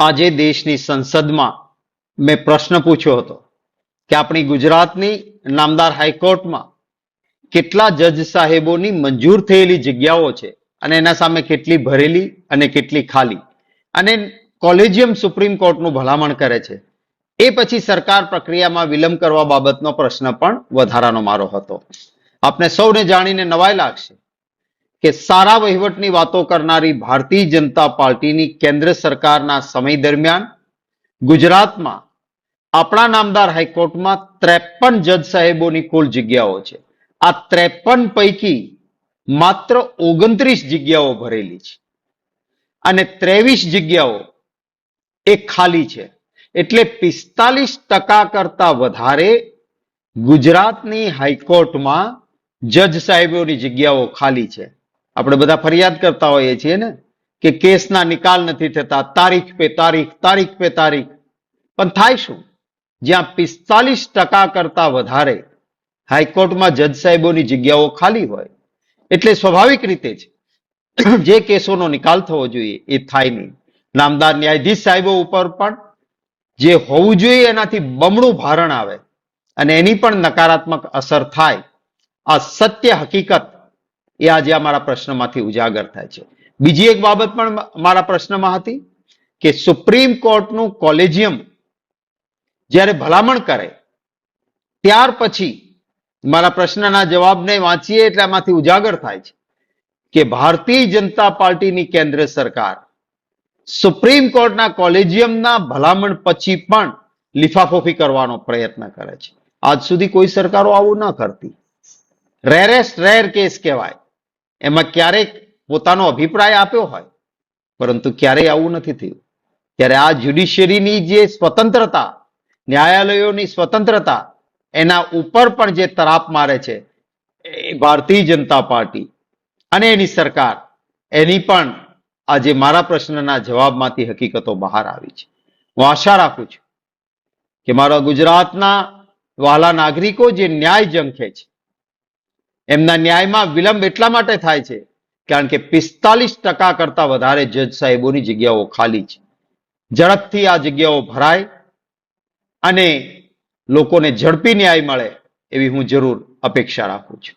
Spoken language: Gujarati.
આજે દેશની સંસદમાં મેં પ્રશ્ન પૂછ્યો હતો કે આપણી ગુજરાતની નામદાર હાઈકોર્ટમાં કેટલા જજ સાહેબોની મંજૂર થયેલી જગ્યાઓ છે અને એના સામે કેટલી ભરેલી અને કેટલી ખાલી? અને કોલેજિયમ સુપ્રીમ કોર્ટનું ભલામણ કરે છે. એ પછી સરકાર પ્રક્રિયામાં વિલંબ કરવા બાબતનો પ્રશ્ન પણ વધારાનો મારો હતો. આપને સૌને જાણીને નવાઈ લાગશે કે સારા વહીવટની વાતો કરનારી ભારતીય જનતા પાર્ટીની કેન્દ્ર સરકારના સમય દરમિયાન ગુજરાતમાં આપણા નામદાર હાઈકોર્ટમાં ત્રેપન જજ સાહેબોની કુલ જગ્યાઓ છે. આ ત્રેપન પૈકી માત્ર ઓગણત્રીસ જગ્યાઓ ભરેલી છે. અને ત્રેવીસ જગ્યાઓ એ ખાલી છે. એટલે પિસ્તાલીસ ટકા કરતા વધારે ગુજરાતની હાઈકોર્ટમાં જજ સાહેબોની જગ્યાઓ ખાલી છે. આપણે બધા ફરિયાદ કરતા હોઈએ છીએ ને કે કેસના નિકાલ નથી થતા, તારીખ પે તારીખ તારીખ પે તારીખ. પણ થાય શું? જ્યાં પિસ્તાલીસ ટકા કરતા વધારે હાઈકોર્ટમાં જજ સાહેબોની જગ્યાઓ ખાલી હોય. એટલે સ્વાભાવિક રીતે જ જે કેસોનો નિકાલ થવો જોઈએ એ થાય નહીં. નામદાર ન્યાયાધીશ સાહેબો ઉપર પણ જે હોવું જોઈએ એનાથી બમણું ભારણ આવે અને એની પણ નકારાત્મક અસર થાય. આ સત્ય હકીકત એ આજે આ પ્રશ્નમાંથી ઉજાગર થાય છે. બીજી એક બાબત પણ મારા પ્રશ્નમાં હતી કે સુપ્રીમ કોર્ટનું કોલેજિયમ જ્યારે ભલામણ કરે, ત્યાર પછી મારા પ્રશ્નના જવાબને વાંચીએ એટલે આમાંથી ઉજાગર થાય છે કે ભારતીય જનતા પાર્ટીની કેન્દ્ર સરકાર સુપ્રીમ કોર્ટના કોલેજિયમના ભલામણ પછી પણ લિફાફોફી કરવાનો પ્રયત્ન કરે છે. આજ સુધી કોઈ સરકારો આવું ન કરતી. રેરેસ્ટ રેર કેસ કહેવાય. એમાં ક્યારેક પોતાનો અભિપ્રાય આપ્યો હોય, પરંતુ ક્યારેય આવું નથી થયું. ત્યારે આ જ્યુડિશિયરીની જે સ્વતંત્રતા, ન્યાયાલયોની સ્વતંત્રતા, એના ઉપર પણ જે તરાપ મારે છે, એ ભારતીય જનતા પાર્ટી અને એની સરકાર, એની પણ આજે મારા પ્રશ્નના જવાબમાંથી હકીકતો બહાર આવી છે. હું આશા રાખું છું કે મારા ગુજરાતના વાલા નાગરિકો જે ન્યાય જંખે છે એમના ન્યાયમાં વિલંબ એટલા માટે થાય છે, કારણ કે પિસ્તાલીસ ટકા કરતા વધારે જજ સાહેબોની જગ્યાઓ ખાલી છે. ઝડપથી આ જગ્યાઓ ભરાય અને લોકોને ઝડપી ન્યાય મળે એવી હું જરૂર અપેક્ષા રાખું છું.